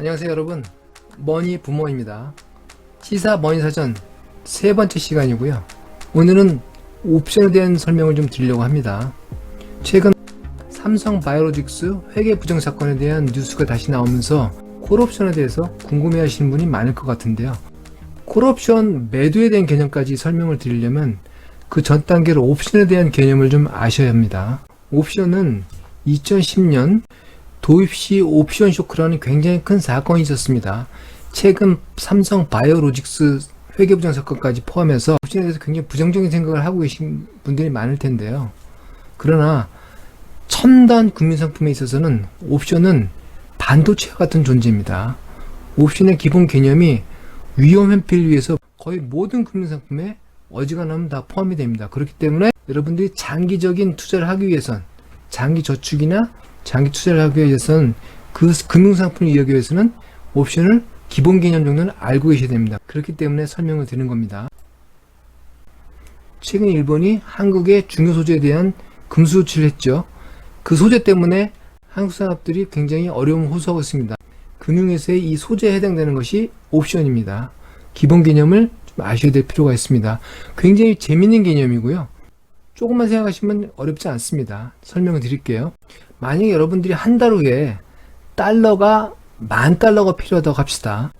안녕하세요 여러분. 머니 부모입니다. 시사 머니 사전 세 번째 시간이고요. 오늘은 옵션에 대한 설명을 좀 드리려고 합니다. 최근 삼성 바이오로직스 회계 부정 사건에 대한 뉴스가 다시 나오면서 콜옵션에 대해서 궁금해 하시는 분이 많을 것 같은데요. 콜옵션 매도에 대한 개념까지 설명을 드리려면 그 전 단계로 옵션에 대한 개념을 좀 아셔야 합니다. 옵션은 2010년 도입 시 옵션 쇼크라는 굉장히 큰 사건이 있었습니다. 최근 삼성 바이오로직스 회계부정 사건까지 포함해서 옵션에 대해서 굉장히 부정적인 생각을 하고 계신 분들이 많을 텐데요. 그러나 첨단 금융상품에 있어서는 옵션은 반도체와 같은 존재입니다. 옵션의 기본 개념이 위험 회피를 위해서 거의 모든 금융상품에 어지간하면 다 포함이 됩니다. 그렇기 때문에 여러분들이 장기적인 투자를 하기 위해선 장기 저축이나 장기 투자를 하기 위해서는 그 금융상품을 이해하기 위해서는 옵션을 기본 개념 정도는 알고 계셔야 됩니다. 그렇기 때문에 설명을 드리는 겁니다. 최근 일본이 한국의 중요 소재에 대한 금수 조치를 했죠. 그 소재 때문에 한국 산업들이 굉장히 어려움을 호소하고 있습니다. 금융에서의 이 소재에 해당되는 것이 옵션입니다. 기본 개념을 좀 아셔야 될 필요가 있습니다. 굉장히 재밌는 개념이고요. 조금만 생각하시면 어렵지 않습니다. 설명을 드릴게요. 만약에 여러분들이 한 달 후에 달러가 만 달러가 필요하다고 합시다.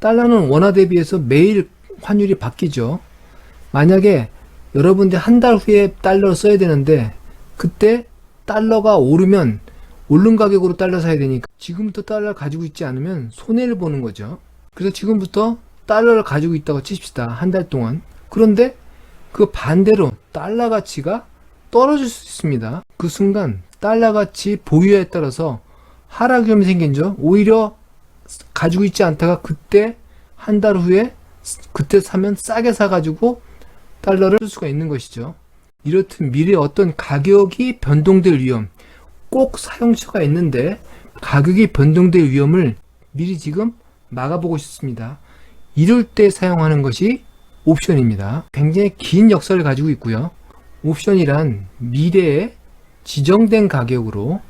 달러는 원화 대비해서 매일 환율이 바뀌죠. 만약에 여러분들 한 달 후에 달러를 써야 되는데 그때 달러가 오르면 오른 가격으로 달러 사야 되니까 지금부터 달러를 가지고 있지 않으면 손해를 보는 거죠. 그래서 지금부터 달러를 가지고 있다고 치십시다. 한 달 동안. 그런데 그 반대로 달러 가치가 떨어질 수 있습니다. 그 순간 달러 가치 보유에 따라서 하락 위험이 생긴죠. 오히려 가지고 있지 않다가 그때 한 달 후에 그때 사면 싸게 사가지고 달러를 쓸 수가 있는 것이죠. 이렇듯 미래 어떤 가격이 변동될 위험, 꼭 사용처가 있는데 가격이 변동될 위험을 미리 지금 막아보고 싶습니다. 이럴 때 사용하는 것이 옵션입니다. 굉장히 긴 역사를 가지고 있고요. 옵션이란 미래에 지정된 가격으로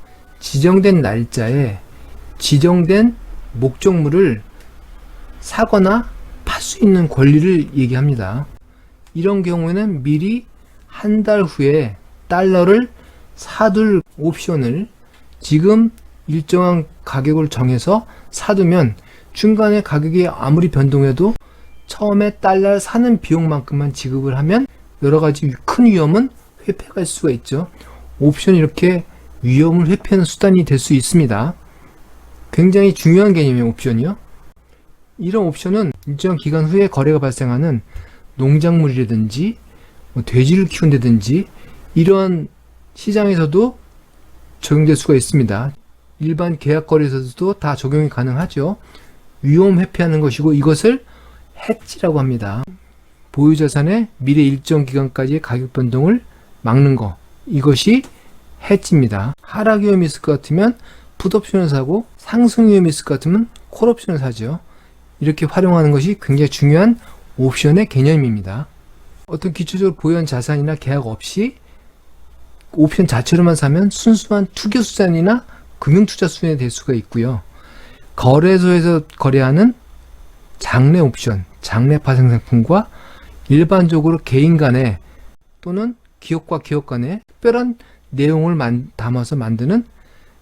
지정된 날짜에 지정된 목적물을 사거나 팔 수 있는 권리를 얘기합니다. 이런 경우에는 미리 한 달 후에 달러를 사둘 옵션을 지금 일정한 가격을 정해서 사두면 중간에 가격이 아무리 변동해도 처음에 달러를 사는 비용만큼만 지급을 하면 여러 가지 큰 위험은 회피할 수가 있죠. 옵션이 이렇게 위험을 회피하는 수단이 될 수 있습니다. 굉장히 중요한 개념이에요, 옵션이요. 이런 옵션은 일정 기간 후에 거래가 발생하는 농작물이라든지 뭐 돼지를 키운다든지 이러한 시장에서도 적용될 수가 있습니다. 일반 계약 거래에서도 다 적용이 가능하죠. 위험 회피하는 것이고 이것을 해지라고 합니다. 보유 자산의 미래 일정 기간까지의 가격 변동을 막는 거. 이것이 해지입니다. 하락 위험이 있을 것 같으면 풋옵션을 사고 상승 위험이 있을 것 같으면 콜옵션을 사죠. 이렇게 활용하는 것이 굉장히 중요한 옵션의 개념입니다. 어떤 기초적으로 보유한 자산이나 계약 없이 옵션 자체로만 사면 순수한 투기 수단이나 금융 투자 수단이 될 수가 있고요. 거래소에서 거래하는 장래 옵션, 장래 파생 상품과 일반적으로 개인 간에 또는 기업과 기업 간에 특별한 내용을 만- 담아서 만드는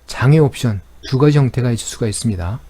장애 옵션 두 가지 형태가 있을 수가 있습니다.